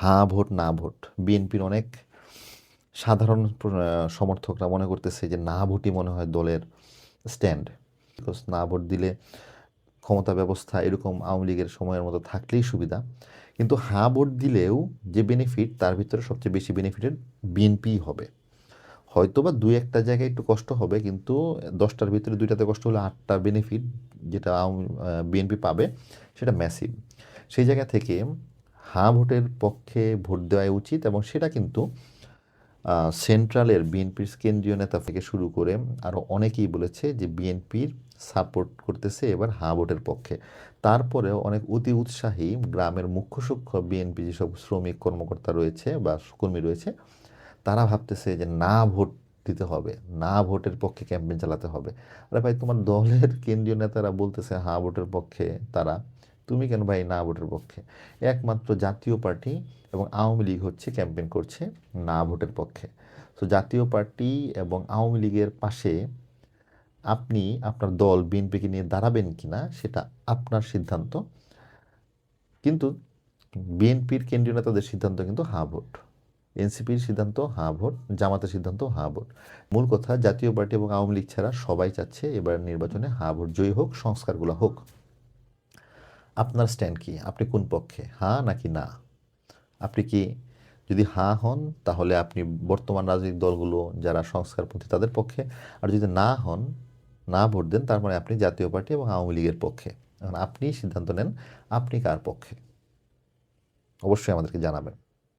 হা vote, না vote. বিএনপির অনেক সাধারণ সমর্থকরা মনে করতেছে যে না ভোটই মনে হয় দলের স্ট্যান্ড বিকজ না ভোট দিলে ক্ষমতা ব্যবস্থা এরকম আওয়ামী লীগের সময়ের মতো থাকলেই সুবিধা। কিন্তু হা ভোট দিলেও যে বেনিফিট তার ভিতরে সবচেয়ে বেশি বেনিফিটেড বিএনপি হবে। হয়তো বা দুই একটা জায়গায় একটু কষ্ট হবে, কিন্তু দশটার ভিতরে দুইটাতে কষ্ট হলে আটটা বেনিফিট যেটা বিএনপি পাবে, সেটা ম্যাসিভ সেই জায়গা থেকে হা ভোটের পক্ষে ভোট দেওয়াই উচিত এবং সেটা কিন্তু সেন্ট্রালের বিএনপির কেন্দ্রীয় নেতা থেকে শুরু করে আরও অনেকেই বলেছে যে বিএনপির সাপোর্ট করতেছে এবার হা ভোটের পক্ষে। তারপরেও অনেক অতি উৎসাহী গ্রামের মুখ্য সূক্ষ্ম বিএনপি যেসব শ্রমিক কর্মকর্তা রয়েছে বা কর্মী রয়েছে, তারা ভাবতেছে যে না ভোট দিতে হবে, না ভোটের পক্ষে ক্যাম্পেইন চালাতে হবে। আরে ভাই, তোমার দলের কেন্দ্রীয় নেতারা বলতেছে হা ভোটের পক্ষে, তারা তুমি কেন ভাই না ভোটের পক্ষে? একমাত্র জাতীয় পার্টি এবং আওয়ামী লীগ হচ্ছে ক্যাম্পেইন করছে না ভোটের পক্ষে। তো জাতীয় পার্টি এবং আওয়ামী লীগের পাশে আপনি, আপনার দল, বিএনপিকে নিয়ে দাঁড়াবেন কি না সেটা আপনার সিদ্ধান্ত। কিন্তু বিএনপির কেন্দ্রীয় নেতাদের সিদ্ধান্ত কিন্তু হা ভোট। এনসিপির সিদ্ধান্ত হা ভোট, জামাতের সিদ্ধান্ত হা ভোট। মূল কথা, জাতীয় পার্টি এবং আওয়ামী লীগ ছাড়া সবাই চাচ্ছে এবার নির্বাচনে হা ভোট, জয়ী হোক, সংস্কারগুলো হোক। আপনার স্ট্যান্ড কি? আপনি কোন পক্ষে? হ্যাঁ নাকি না? আপনি কি যদি হাঁ হন, তাহলে আপনি বর্তমান রাজনৈতিক দলগুলো যারা সংস্কারপন্থী তাদের পক্ষে। আর যদি না হন, না ভোট দেন, তার মানে আপনি জাতীয় পার্টি এবং আওয়ামী লীগের পক্ষে। এখন আপনি সিদ্ধান্ত নেন, আপনি কার পক্ষে? অবশ্যই আমাদেরকে জানাবেন।